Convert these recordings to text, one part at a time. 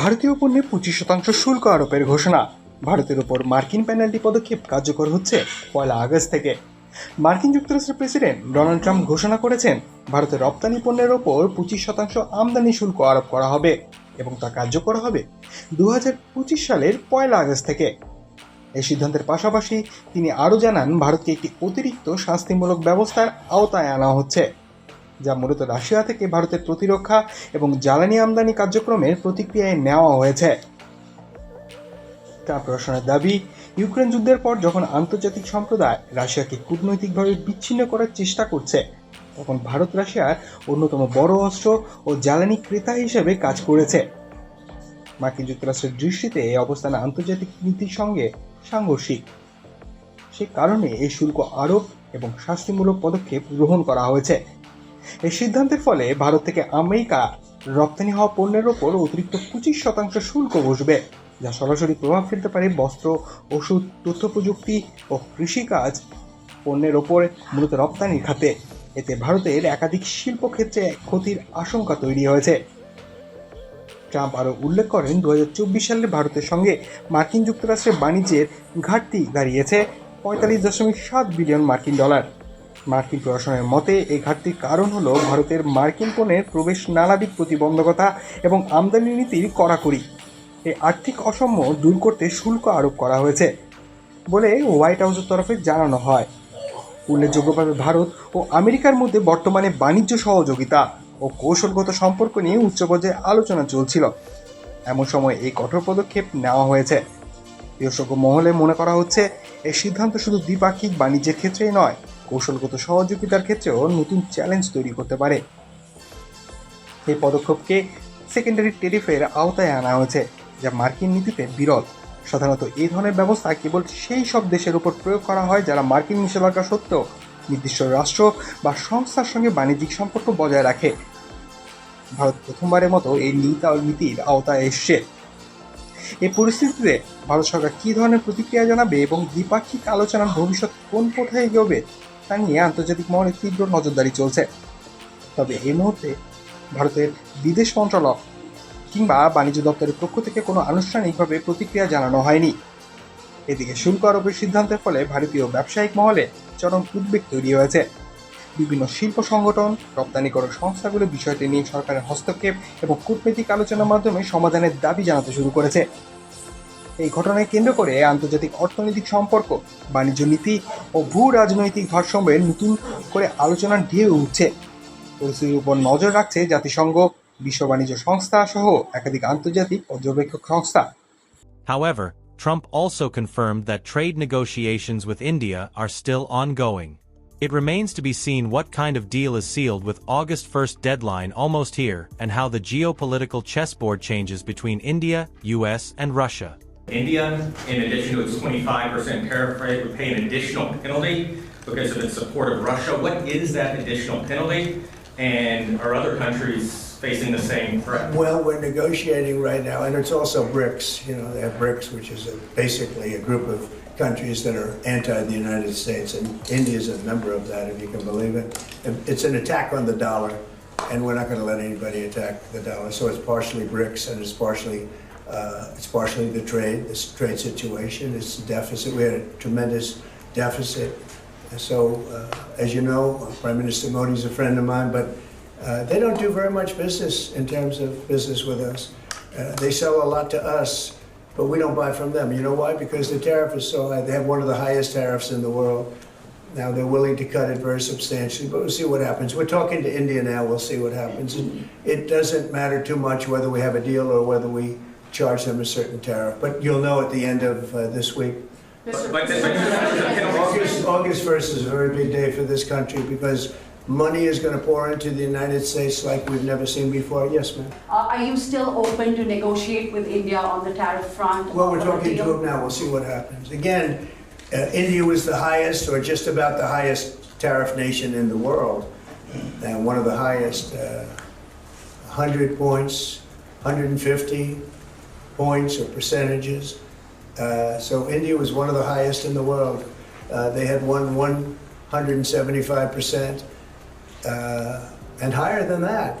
ভারতীয় পণ্যে পঁচিশ শতাংশ শুল্ক আরোপের ঘোষণা। ভারতের ওপর মার্কিন পেনাল্টি পদক্ষেপ কার্যকর হচ্ছে পয়লা আগস্ট থেকে। মার্কিন যুক্তরাষ্ট্রের প্রেসিডেন্ট ডোনাল্ড ট্রাম্প ঘোষণা করেছেন, ভারতের রপ্তানি পণ্যের ওপর পঁচিশ শতাংশ আমদানি শুল্ক আরোপ করা হবে এবং তা কার্যকর হবে দু সালের পয়লা আগস্ট থেকে। এই সিদ্ধান্তের পাশাপাশি তিনি আরও জানান, ভারতকে একটি অতিরিক্ত শাস্তিমূলক ব্যবস্থার আওতায় আনা হচ্ছে। যা মূলত রাশিয়া থেকে ভারতের প্রতিরক্ষা এবং জ্বালানি আমদানি কার্যক্রমের প্রতিক্রিয়ায় নেওয়া হয়েছে। ট্রাম্প প্রশাসনের দাবি, ইউক্রেন যুদ্ধের পর যখন আন্তর্জাতিক সম্প্রদায় রাশিয়াকে কূটনৈতিকভাবে বিচ্ছিন্ন করার চেষ্টা করছে, তখন ভারত রাশিয়ার অন্যতম বড় অস্ত্র ও জ্বালানি ক্রেতা হিসেবে কাজ করেছে। মার্কিন যুক্তরাষ্ট্রের দৃষ্টিতে এই অবস্থান আন্তর্জাতিক নীতির সঙ্গে সাংঘর্ষিক। সে কারণে এই শুল্ক আরোপ এবং শাস্তিমূলক পদক্ষেপ গ্রহণ করা হয়েছে। এই সিদ্ধান্তের ফলে ভারত থেকে আমেরিকা রপ্তানি হওয়া পণ্যের ওপর অতিরিক্ত পঁচিশ শতাংশ শুল্ক বসবে, যা সরাসরি প্রভাব ফেলতে পারে বস্ত্র, ওষুধ তথ্য প্রযুক্তি ও কৃষিকাজ পণ্যের ওপর মূলত রপ্তানির খাতে। এতে ভারতের একাধিক শিল্পক্ষেত্রে ক্ষতির আশঙ্কা তৈরি হয়েছে। ট্রাম্প আরও উল্লেখ করেন দু হাজার চব্বিশ সালে ভারতের সঙ্গে মার্কিন যুক্তরাষ্ট্রের বাণিজ্যের ঘাটতি দাঁড়িয়েছে পঁয়তাল্লিশ দশমিক সাত বিলিয়ন মার্কিন ডলার। মার্কিন প্রশাসনের মতে, এই ঘাটতির কারণ হলো ভারতের মার্কিন পণ্যের প্রবেশ নানাবিক প্রতিবন্ধকতা এবং আমদানি নীতির কড়াকড়ি। এই আর্থিক অসম্য দূর করতে শুল্ক আরোপ করা হয়েছে বলে হোয়াইট হাউসের তরফে জানানো হয়। উল্লেখযোগ্যভাবে ভারত ও আমেরিকার মধ্যে বর্তমানে বাণিজ্য সহযোগিতা ও কৌশলগত সম্পর্ক নিয়ে উচ্চ পর্যায়ে আলোচনা চলছিল। এমন সময় এই কঠোর পদক্ষেপ নেওয়া হয়েছে। বিশেষজ্ঞ মহলে মনে করা হচ্ছে, এই সিদ্ধান্ত শুধু দ্বিপাক্ষিক বাণিজ্যের ক্ষেত্রেই নয় কৌশলগত সহযোগিতার ক্ষেত্রেও নতুন চ্যালেঞ্জ তৈরি করতে পারে। এই পদক্ষেপকে সেকেন্ডারি টেরিফের আওতায় আনা হয়েছে, যা মার্কিন নীতিতে বিরল। সাধারণত এই ধরনের ব্যবস্থা কেবল সেই সব দেশের উপর প্রয়োগ করা হয় যারা মার্কিন নিষেধাজ্ঞা সত্ত্বেও নির্দিষ্ট রাষ্ট্র বা সংস্থার সঙ্গে বাণিজ্যিক সম্পর্ক বজায় রাখে। ভারত প্রথমবারের মতো এই নীতা নীতির আওতায় এসছে। এই পরিস্থিতিতে ভারত সরকার কী ধরনের প্রতিক্রিয়া জানাবে এবং দ্বিপাক্ষিক আলোচনার ভবিষ্যৎ কোন পথে এগোবে তা নিয়ে আন্তর্জাতিক মহলে তীব্র নজরদারি চলছে। তবে এই মুহূর্তে ভারতের বিদেশ মন্ত্রণালয় কিংবা বাণিজ্য দপ্তরের পক্ষ থেকে কোনো আনুষ্ঠানিকভাবে প্রতিক্রিয়া জানানো হয়নি। এদিকে শুল্ক আরোপের সিদ্ধান্তের ফলে ভারতীয় ব্যবসায়িক মহলে চরম উদ্বেগ তৈরি হয়েছে। বিভিন্ন শিল্প সংগঠন রপ্তানিকরণ সংস্থাগুলো বিষয়টি নিয়ে সরকারের হস্তক্ষেপ এবং কূটনৈতিক আলোচনার মাধ্যমে সমাধানের দাবি জানাতে শুরু করেছে। এই ঘটনায় কেন্দ্র করে আন্তর্জাতিক অর্থনৈতিক সম্পর্ক বাণিজ্য নীতি ও ভূ রাজনৈতিক ভারসাম্যের নতুন করে আলোচনার ঢেউ উঠছে পরিস্থিতির উপর নজর রাখছে জাতিসংঘ বিশ্ব বাণিজ্য সংস্থা সহ একাধিক আন্তর্জাতিক পর্যবেক্ষক সংস্থা However, Trump also confirmed that trade negotiations with India are still ongoing. It remains to be seen what kind of deal is sealed with August 1st deadline almost here and how the geopolitical chessboard changes between India, US, and Russia. India, in addition to its 25% tariff rate, would pay an additional penalty because of its support of Russia. What is that additional penalty? And are other countries facing the same threat? Well, we're negotiating right now, and it's also BRICS. You know, they have BRICS, which is a, basically a group of countries that are anti the United States, and India is a member of that, if you can believe it. It's an attack on the dollar, and we're not going to let anybody attack the dollar. So it's partially BRICS, and it's partially uh, it's partially the trade, this trade situation. It's the deficit. We had a tremendous deficit. So, uh, as you know, Prime Minister Modi is a friend of mine, but uh, they don't do very much business in terms of business with us. Uh, they sell a lot to us, but we don't buy from them. You know why? Because the tariff is so high. They have one of the highest tariffs in the world. Now they're willing to cut it very substantially, but we'll see what happens. We're talking to India now. We'll see what happens. It doesn't matter too much whether we have a deal or whether we charge them a certain tariff. But you'll know at the end of uh, this week. But, but, August, August 1st is a very big day for this country because money is going to pour into the United States like we've never seen before. Yes, ma'am. Uh, Are you still open to negotiate with India on the tariff front? Well, we're talking to deal? them now. We'll see what happens. Again, uh, India was the highest or just about the highest tariff nation in the world. And one of the highest, uh, 100 points, 150 points or percentages. Uh, So India was one of the highest in the world. Uh, They had won 175%, uh, and higher than that.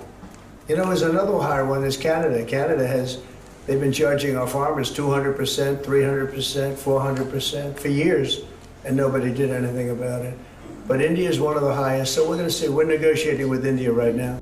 You know, there's another higher one is Canada. Canada has They've been charging our farmers 200%, 300%, 400% for years, and nobody did anything about it. But India is one of the highest, so we're going to see, we're negotiating with India right now.